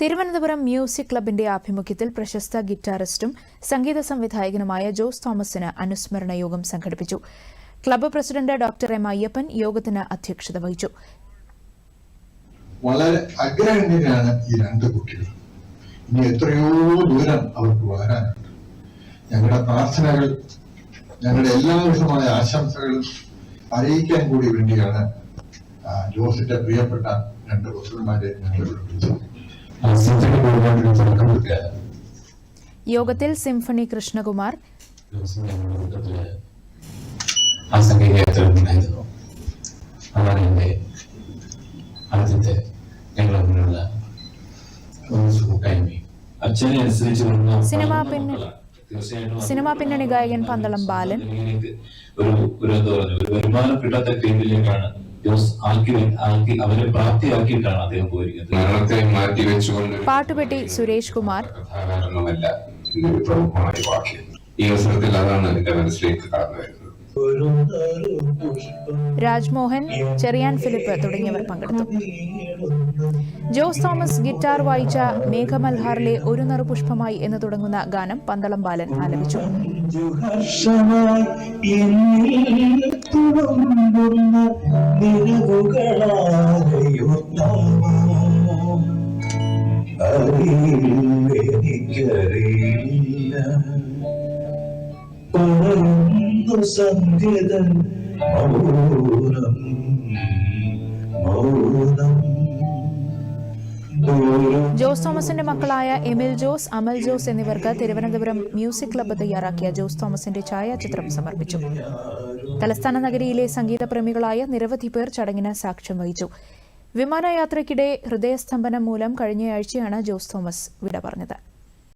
Thiruvananthapuram music ക്ലബിന്റെ ആഭിമുഖ്യത്തിൽ പ്രശസ്ത ഗിറ്റാറിസ്റ്റും സംഗീത സംവിധായകനുമായ ജോസ് തോമസിന് അനുസ്മരണ യോഗം സംഘടിപ്പിച്ചു. Club president doctor M Ayyappan യോഗത്തിന് അധ്യക്ഷത വഹിച്ചു. വളരെ അഗ്രഗണ്യരാണ് ഈ രണ്ട് കുട്ടികൾ. ഇനി എത്രയോ ദൂരം അവർക്ക് വളരാനുണ്ട്. ഞങ്ങളുടെ പ്രാർത്ഥനകൾ ഞങ്ങളുടെ എല്ലാ വിധമായ ആശംസകളും അറിയിക്കാൻ കൂടി വേണ്ടിയാണ് ജോസിന്റെ പ്രിയപ്പെട്ട രണ്ട് പുത്രന്മാരെ ഞങ്ങൾ വിളിച്ചത്. യോഗത്തിൽ സിംഫണി കൃഷ്ണകുമാർ. ആ സംഗീതയാത്ര ഉണ്ടായിരുന്നു അതാണ് എന്റെ ആദ്യത്തെ ഞങ്ങളുടെ മുന്നിലുള്ള ഒരു കൂട്ടായ്മയും അച്ഛനെ അനുസരിച്ച് സിനിമാ സിനിമാ പിന്നണി ഗായകൻ പന്തളം ബാലൻ. ഒരു ഒരു എന്താ പറയുക ഒരു വരുമാനം കിട്ടാത്ത ഫീൽഡിലേക്കാണ് അവരെ പ്രാപ്തിയാക്കിയിട്ടാണ് അദ്ദേഹം പോയിരിക്കുന്നത്. മരണത്തെ മാറ്റിവെച്ചുകൊണ്ട് പാട്ടുപെട്ടി സുരേഷ് കുമാർ. കഥാകാരനുമല്ല ഒരു പ്രമുഖമായ വാക്യം. ഈ അവസരത്തിൽ അതാണ് എന്റെ മനസ്സിലേക്ക് കടന്നു വരുന്നത്. രാജ്മോഹൻ ചെറിയാൻ ഫിലിപ്പ് തുടങ്ങിയവർ പങ്കെടുത്തു. ജോസ് തോമസ് ഗിറ്റാർ വായിച്ച മേഘമൽഹാറിലെ ഒരു നറുപുഷ്പമായി എന്ന് തുടങ്ങുന്ന ഗാനം പന്തളം ബാലൻ ആലപിച്ചു. നിലവുകളാരയുണ്ടാവാം അറിയില്ലെനിക്കറിയില്ല പടരുന്നു സന്ധ്യതൻ മൗനം ജോസ് തോമസിന്റെ മക്കളായ എമിൽ ജോസ് അമൽ ജോസ് എന്നിവർക്ക് തിരുവനന്തപുരം മ്യൂസിക് ക്ലബ്ബ് തയ്യാറാക്കിയ ജോസ് തോമസിന്റെ ഛായാചിത്രം സമർപ്പിച്ചു. തലസ്ഥാന നഗരിയിലെ സംഗീതപ്രേമികളായ നിരവധി പേർ ചടങ്ങിന് സാക്ഷ്യം വഹിച്ചു. വിമാനയാത്രയ്ക്കിടെ ഹൃദയസ്തംഭനം മൂലം കഴിഞ്ഞയാഴ്ചയാണ് ജോസ് തോമസ് വിട പറഞ്ഞത്.